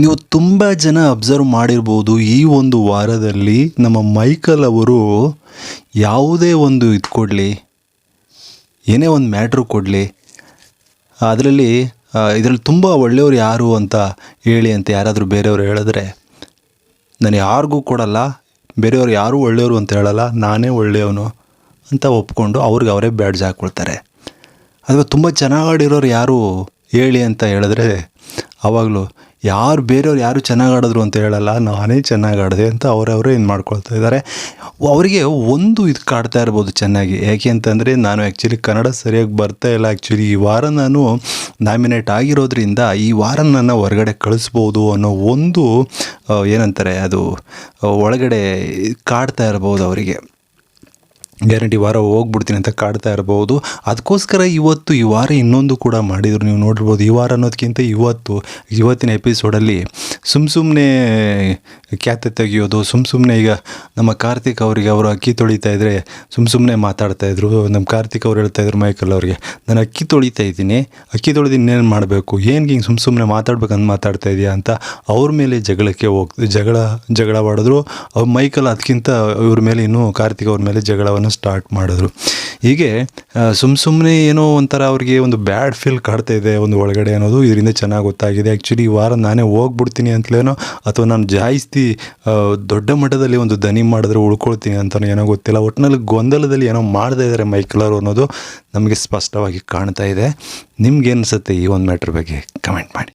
ನೀವು ತುಂಬ ಜನ ಅಬ್ಸರ್ವ್ ಮಾಡಿರ್ಬೋದು ಈ ಒಂದು ವಾರದಲ್ಲಿ ನಮ್ಮ ಮೈಕಲ್ ಅವರು ಯಾವುದೇ ಒಂದು ಇದು ಕೊಡಲಿ, ಏನೇ ಒಂದು ಮ್ಯಾಟ್ರು ಕೊಡಲಿ, ಅದರಲ್ಲಿ ಇದರಲ್ಲಿ ತುಂಬ ಒಳ್ಳೆಯವ್ರು ಯಾರು ಅಂತ ಹೇಳಿ ಅಂತ ಯಾರಾದರೂ ಬೇರೆಯವರು ಹೇಳಿದ್ರೆ, ನಾನು ಯಾರಿಗೂ ಕೊಡಲ್ಲ, ಬೇರೆಯವ್ರು ಯಾರೂ ಒಳ್ಳೆಯವರು ಅಂತ ಹೇಳಲ್ಲ, ನಾನೇ ಒಳ್ಳೆಯವನು ಅಂತ ಒಪ್ಕೊಂಡು ಅವ್ರಿಗೆ ಅವರೇ ಬ್ಯಾಡ್ಜ್ ಹಾಕ್ಕೊಳ್ತಾರೆ ಅಥವಾ ತುಂಬ ಚೆನ್ನಾಗಿ ಆಡಿರೋರು ಯಾರು ಹೇಳಿ ಅಂತ ಹೇಳಿದ್ರೆ ಆವಾಗಲೂ ಯಾರು ಬೇರೆಯವ್ರು ಯಾರು ಚೆನ್ನಾಗಿ ಆಡಿದ್ರು ಅಂತ ಹೇಳಲ್ಲ, ನಾನೇ ಚೆನ್ನಾಗಿ ಆಡಿದೆ ಅಂತ ಅವರವರೇ ಏನು ಮಾಡ್ಕೊಳ್ತಾ ಇದ್ದಾರೆ ಅವರಿಗೆ ಒಂದು ಇದು ಕಾಡ್ತಾ ಇರ್ಬೋದು ಚೆನ್ನಾಗಿ. ಯಾಕೆ ಅಂತಂದರೆ ನಾನು ಆ್ಯಕ್ಚುಲಿ ಕನ್ನಡ ಸರಿಯಾಗಿ ಬರ್ತಾ ಇಲ್ಲ. ಆ್ಯಕ್ಚುಲಿ ಈ ವಾರ ನಾನು ನಾಮಿನೇಟ್ ಆಗಿರೋದ್ರಿಂದ ಈ ವಾರ ನನ್ನ ಹೊರಗಡೆ ಕಳಿಸ್ಬೋದು ಅನ್ನೋ ಒಂದು ಏನಂತಾರೆ ಅದು ಒಳಗಡೆ ಕಾಡ್ತಾ ಇರ್ಬೋದು ಅವರಿಗೆ. ಗ್ಯಾರಂಟಿ ವಾರ ಹೋಗ್ಬಿಡ್ತೀನಿ ಅಂತ ಕಾಡ್ತಾ ಇರ್ಬೋದು. ಅದಕ್ಕೋಸ್ಕರ ಇವತ್ತು ಈ ವಾರ ಇನ್ನೊಂದು ಕೂಡ ಮಾಡಿದರು. ನೀವು ನೋಡಿರ್ಬೋದು ಈ ವಾರ ಅನ್ನೋದಕ್ಕಿಂತ ಇವತ್ತು, ಇವತ್ತಿನ ಎಪಿಸೋಡಲ್ಲಿ ಸುಮ್ಮ ಸುಮ್ಮನೆ ಖ್ಯಾತೆ ತೆಗೆಯೋದು ಸುಮ್ಮ ಸುಮ್ಮನೆ ಈಗ ನಮ್ಮ ಕಾರ್ತಿಕ್ ಅವರಿಗೆ ಅವರು ಅಕ್ಕಿ ತೊಳಿತಾ ಇದ್ದರೆ ಸುಮ್ಮ ಸುಮ್ಮನೆ ಮಾತಾಡ್ತಾ ಇದ್ರು. ನಮ್ಮ ಕಾರ್ತಿಕ್ ಅವ್ರು ಹೇಳ್ತಾ ಇದ್ರು ಮೈಕಲ್ ಅವರಿಗೆ, ನಾನು ಅಕ್ಕಿ ತೊಳಿತಾ ಇದ್ದೀನಿ, ಅಕ್ಕಿ ತೊಳೆದು ಇನ್ನೇನು ಮಾಡಬೇಕು? ಏನು ಹಿಂಗೆ ಸುಮ್ಮ ಸುಮ್ಮನೆ ಮಾತಾಡ್ಬೇಕಂತ ಮಾತಾಡ್ತಾ ಇದೆಯಾ? ಅಂತ ಅವ್ರ ಮೇಲೆ ಜಗಳಕ್ಕೆ ಹೋಗ್, ಜಗಳ ಜಗಳ ಮಾಡಿದ್ರು. ಅವ್ರು ಮೈಕಲ್ ಅದಕ್ಕಿಂತ ಇವ್ರ ಮೇಲೆ ಇನ್ನೂ ಕಾರ್ತಿಕ್ ಅವ್ರ ಮೇಲೆ ಜಗಳವನ್ನು ಸ್ಟಾರ್ಟ್ ಮಾಡಿದ್ರು. ಹೀಗೆ ಸುಮ್ಮ ಸುಮ್ಮನೆ ಏನೋ ಒಂಥರ ಅವ್ರಿಗೆ ಒಂದು ಬ್ಯಾಡ್ ಫೀಲ್ ಕಾಡ್ತಾ ಇದೆ ಒಂದು ಒಳಗಡೆ ಅನ್ನೋದು ಇದರಿಂದ ಚೆನ್ನಾಗಿ ಗೊತ್ತಾಗಿದೆ. ಆ್ಯಕ್ಚುಲಿ ಈ ವಾರ ನಾನೇ ಹೋಗ್ಬಿಡ್ತೀನಿ ಅಂತಲೇನೋ ಅಥವಾ ನಾನು ಜಾಸ್ತಿ ದೊಡ್ಡ ಮಟ್ಟದಲ್ಲಿ ಒಂದು ದನಿ ಮಾಡಿದ್ರೆ ಉಳ್ಕೊಳ್ತೀನಿ ಅಂತಲೂ ಏನೋ ಗೊತ್ತಿಲ್ಲ. ಒಟ್ಟಿನಲ್ಲಿ ಗೊಂದಲದಲ್ಲಿ ಏನೋ ಮಾಡ್ತಾ ಇದ್ದಾರೆ ಮೈಕ್ಲರು ಅನ್ನೋದು ನಮಗೆ ಸ್ಪಷ್ಟವಾಗಿ ಕಾಣ್ತಾ ಇದೆ. ನಿಮ್ಗೆ ಅನಿಸುತ್ತೆ ಈ ಒಂದು ಮ್ಯಾಟ್ರ್ ಬಗ್ಗೆ? ಕಮೆಂಟ್ ಮಾಡಿ.